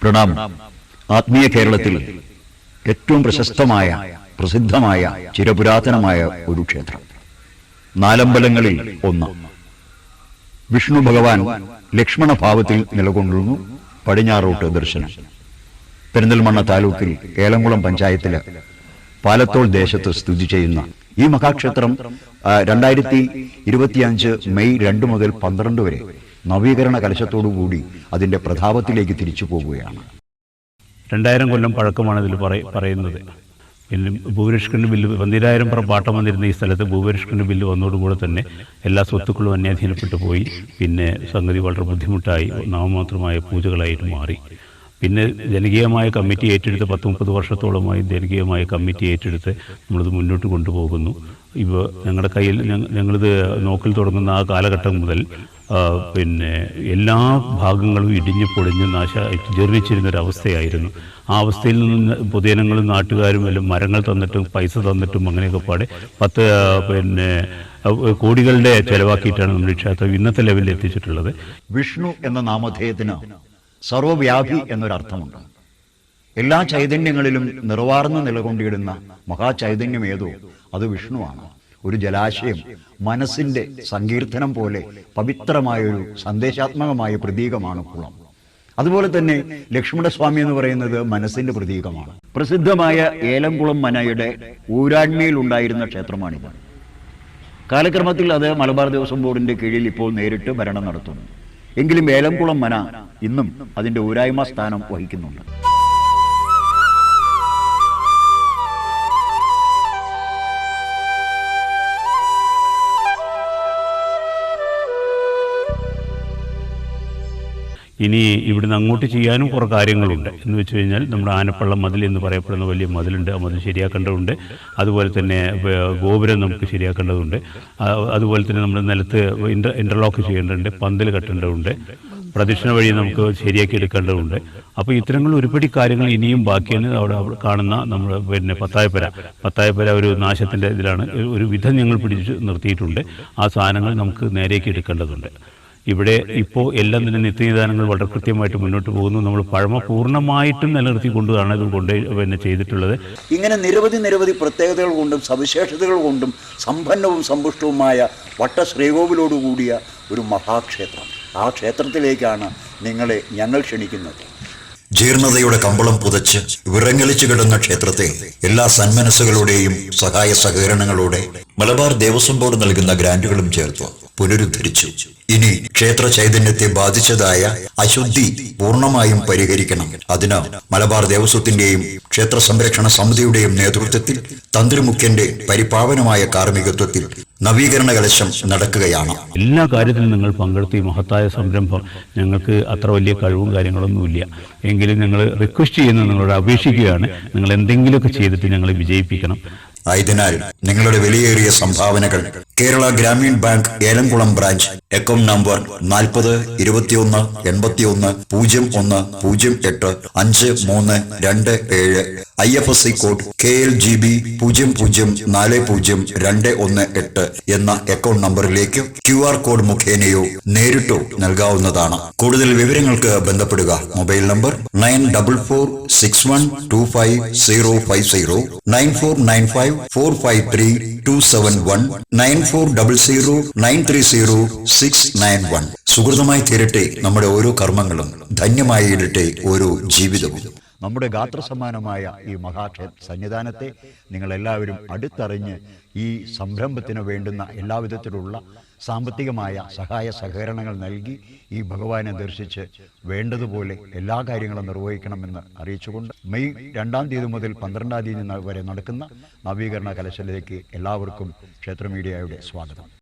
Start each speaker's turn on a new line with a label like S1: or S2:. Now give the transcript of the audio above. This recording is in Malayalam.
S1: പ്രണാമം. ആത്മീയ കേരളത്തിൽ ഏറ്റവും പ്രശസ്തമായ പ്രസിദ്ധമായ ചിരപുരാതനമായ ഒരു ക്ഷേത്രം. നാലമ്പലങ്ങളിൽ ഒന്ന്. വിഷ്ണു ഭഗവാൻ ലക്ഷ്മണ ഭാവത്തിൽ നിലകൊണ്ടിരുന്നു പടിഞ്ഞാറോട്ട് ദർശനം. പെരിന്തൽമണ്ണ താലൂക്കിൽ ഏലംകുളം പഞ്ചായത്തിൽ പാലത്തോൾ ദേശത്ത് സ്ഥിതി ചെയ്യുന്ന ഈ മഹാക്ഷേത്രം രണ്ടായിരത്തി ഇരുപത്തിയഞ്ച് മെയ് രണ്ട് മുതൽ പന്ത്രണ്ട് വരെ നവീകരണ കലശത്തോടുകൂടി അതിന്റെ പ്രതാപത്തിലേക്ക് തിരിച്ചു പോവുകയാണ്
S2: രണ്ടായിരം കൊല്ലം പഴക്കമാണ് ഇതിൽ പറയ- പറയുന്നത്. പിന്നെ ഭൂപരിഷ്കരണ ബില്ല് പന്തിരായിരം പുറം പാട്ടം വന്നിരുന്ന ഈ സ്ഥലത്ത് ഭൂപരിഷ്കരണ ബില്ല് വന്നതോടുകൂടെ തന്നെ എല്ലാ സ്വത്തുക്കളും അന്യാധീനപ്പെട്ടു പോയി. പിന്നെ സംഗതി വളരെ ബുദ്ധിമുട്ടായി. നാമമാത്രമായ പൂജകളായിട്ട് മാറി. പിന്നെ ജനകീയമായ കമ്മിറ്റി ഏറ്റെടുത്ത് പത്ത് മുപ്പത് വർഷത്തോളമായി ജനകീയമായ കമ്മിറ്റി ഏറ്റെടുത്ത് നമ്മളിത് മുന്നോട്ട് കൊണ്ടുപോകുന്നു. ഇപ്പോൾ ഞങ്ങളുടെ കയ്യിൽ ഞങ്ങളിത് നോക്കിൽ തുടങ്ങുന്ന ആ കാലഘട്ടം മുതൽ പിന്നെ എല്ലാ ഭാഗങ്ങളും ഇടിഞ്ഞു പൊളിഞ്ഞ് നാശ ജീർണിച്ചിരുന്നൊരവസ്ഥയായിരുന്നു. ആ അവസ്ഥയിൽ നിന്ന് പൊതുജനങ്ങളും നാട്ടുകാരും എല്ലാം മരങ്ങൾ തന്നിട്ടും പൈസ തന്നിട്ടും അങ്ങനെയൊക്കെ പാടെ പത്ത് പിന്നെ കോടികളുടെ ചെലവാക്കിയിട്ടാണ് നമ്മൾ ക്ഷേത്രം ഇന്നത്തെ ലെവലിൽ എത്തിച്ചിട്ടുള്ളത്.
S1: വിഷ്ണു എന്ന നാമധേയത്തിന് സർവവ്യാപി എന്നൊരർത്ഥമുണ്ട്. എല്ലാ ചൈതന്യങ്ങളിലും നിർവാർന്ന് നിലകൊണ്ടിടുന്ന മഹാചൈതന്യം ഏതോ അത് വിഷ്ണുവാണ്. ഒരു ജലാശയം മനസ്സിന്റെ സങ്കീർത്തനം പോലെ പവിത്രമായൊരു സന്ദേശാത്മകമായ പ്രതീകമാണ് കുളം. അതുപോലെ തന്നെ ലക്ഷ്മണസ്വാമി എന്ന് പറയുന്നത് മനസ്സിന്റെ പ്രതീകമാണ്. പ്രസിദ്ധമായ ഏലംകുളം മനയുടെ ഊരാൺമയിൽ ഉണ്ടായിരുന്ന ക്ഷേത്രമാണിത്. കാലക്രമത്തിൽ അത് മലബാർ ദേവസ്വം ബോർഡിന്റെ കീഴിൽ ഇപ്പോൾ നേരിട്ട് ഭരണം നടത്തുന്നു. എങ്കിലും ഏലംകുളം മന ഇന്നും അതിന്റെ ഊരായ്മ സ്ഥാനം വഹിക്കുന്നുണ്ട്.
S2: ഇനി ഇവിടുന്ന് അങ്ങോട്ട് ചെയ്യാനും കുറേ കാര്യങ്ങളുണ്ട്. എന്ന് വെച്ച് കഴിഞ്ഞാൽ നമ്മുടെ ആനപ്പള്ളം മതിൽ എന്ന് പറയപ്പെടുന്ന വലിയ മതിലുണ്ട്. ആ മതിൽ ശരിയാക്കേണ്ടതുണ്ട്. അതുപോലെ തന്നെ ഗോപുരം നമുക്ക് ശരിയാക്കേണ്ടതുണ്ട്. അതുപോലെ തന്നെ നമ്മുടെ നിലത്ത് ഇന്റർ ഇന്റർലോക്ക് ചെയ്യേണ്ടതുണ്ട്. പന്തൽ കെട്ടേണ്ടതുണ്ട്. പ്രദക്ഷിണ വഴി നമുക്ക് ശരിയാക്കി എടുക്കേണ്ടതുണ്ട്. അപ്പോൾ ഇത്തരങ്ങൾ ഒരുപടി കാര്യങ്ങൾ ഇനിയും ബാക്കിയാണ് അവിടെ കാണുന്ന നമ്മൾ പിന്നെ പത്തായപ്പര. പത്തായപ്പര ഒരു നാശത്തിന്റെ ഇതിലാണ്. ഒരു വിധം ഞങ്ങൾ പിടിച്ച് നിർത്തിയിട്ടുണ്ട്. ആ സാധനങ്ങൾ നമുക്ക് നേരേക്ക് എടുക്കേണ്ടതുണ്ട്. ഇവിടെ ഇപ്പോൾ എല്ലാം തന്നെ നിത്യനിദാനങ്ങൾ വളരെ കൃത്യമായിട്ട് മുന്നോട്ട് പോകുന്നു. നമ്മൾ പഴമ പൂർണമായിട്ടും നിലനിർത്തിക്കൊണ്ടാണ് ഇത് കൊണ്ട് പിന്നെ ചെയ്തിട്ടുള്ളത്.
S1: ഇങ്ങനെ നിരവധി നിരവധി പ്രത്യേകതകൾ കൊണ്ടും സവിശേഷതകൾ കൊണ്ടും സമ്പന്നവും സമ്പുഷ്ടവുമായ വട്ട ശ്രീകോവിലോടുകൂടിയ ഒരു മഹാക്ഷേത്രം. ആ ക്ഷേത്രത്തിലേക്കാണ് നിങ്ങളെ ഞങ്ങൾ ക്ഷണിക്കുന്നത്.
S3: ജീർണതയുടെ കമ്പളം പുതച്ച് വിറങ്ങലിച്ചു കിടന്ന ക്ഷേത്രത്തെ എല്ലാ സന്മനസ്സുകളുടെയും സഹായ സഹകരണങ്ങളോടെ മലബാർ ദേവസ്വം ബോർഡ് നൽകുന്ന ഗ്രാന്റുകളും ചേർത്ത് പുനരുദ്ധരിച്ചു. ഇനി ക്ഷേത്ര ചൈതന്യത്തെ ബാധിച്ചതായ അശുദ്ധി പൂർണമായും പരിഹരിക്കണം. അതിന് മലബാർ ദേവസ്വത്തിന്റെയും ക്ഷേത്ര സംരക്ഷണ സമിതിയുടെയും നേതൃത്വത്തിൽ തന്ത്രിമുഖ്യന്റെ പരിപാവനമായ കാർമ്മികത്വത്തിൽ നവീകരണ കലശം നടക്കുകയാണ്.
S2: എല്ലാ കാര്യത്തിലും നിങ്ങൾ പങ്കെടുത്ത് ഈ മഹത്തായ സംരംഭം ഞങ്ങൾക്ക് അത്ര വലിയ കഴിവും കാര്യങ്ങളൊന്നുമില്ല. എങ്കിലും ഞങ്ങൾ റിക്വസ്റ്റ് ചെയ്യുന്ന നിങ്ങളോട് അപേക്ഷിക്കുകയാണ്. നിങ്ങൾ എന്തെങ്കിലുമൊക്കെ ചെയ്തിട്ട് ഞങ്ങളെ വിജയിപ്പിക്കണം.
S3: ആയതിനാൽ നിങ്ങളുടെ വിലയേറിയ സംഭാവനകൾ Kerala Grameen bank Elamkulam branch account number നാൽപ്പത് ഇരുപത്തിയൊന്ന് എൺപത്തിയൊന്ന് പൂജ്യം ഒന്ന് പൂജ്യം എട്ട് അഞ്ച് മൂന്ന് രണ്ട് ഏഴ് I F S C code K L G B പൂജ്യം പൂജ്യം നാല് പൂജ്യം രണ്ട് ഒന്ന് എട്ട് എന്ന അക്കൗണ്ട് നമ്പറിലേക്ക് ക്യു ആർ കോഡ് മുഖേനയോ നേരിട്ടോ നൽകാവുന്നതാണ്. കൂടുതൽ വിവരങ്ങൾക്ക് ബന്ധപ്പെടുക. Mobile number nine double four six one two five zero five zero nine four nine five four five three two seven one nine four double zero nine three zero six nine one. സുഹൃതമായി തീരട്ടെ നമ്മുടെ ഓരോ കർമ്മങ്ങളും. ധന്യമായി ഇടട്ടെ ഓരോ ജീവിതവും.
S1: നമ്മുടെ ഗാത്രസമാനമായ ഈ മഹാക്ഷേ സന്നിധാനത്തെ നിങ്ങളെല്ലാവരും അടുത്തറിഞ്ഞ് ഈ സംരംഭത്തിന് വേണ്ടുന്ന എല്ലാവിധത്തിലുള്ള സാമ്പത്തികമായ സഹായ സഹകരണങ്ങൾ നൽകി ഈ ഭഗവാനെ ദർശിച്ച് വേണ്ടതുപോലെ എല്ലാ കാര്യങ്ങളും നിർവഹിക്കണമെന്ന് അറിയിച്ചുകൊണ്ട് മെയ് രണ്ടാം തീയതി മുതൽ പന്ത്രണ്ടാം തീയതി വരെ നടക്കുന്ന നവീകരണ കലശലിലേക്ക് എല്ലാവർക്കും ക്ഷേത്ര മീഡിയയുടെ സ്വാഗതം.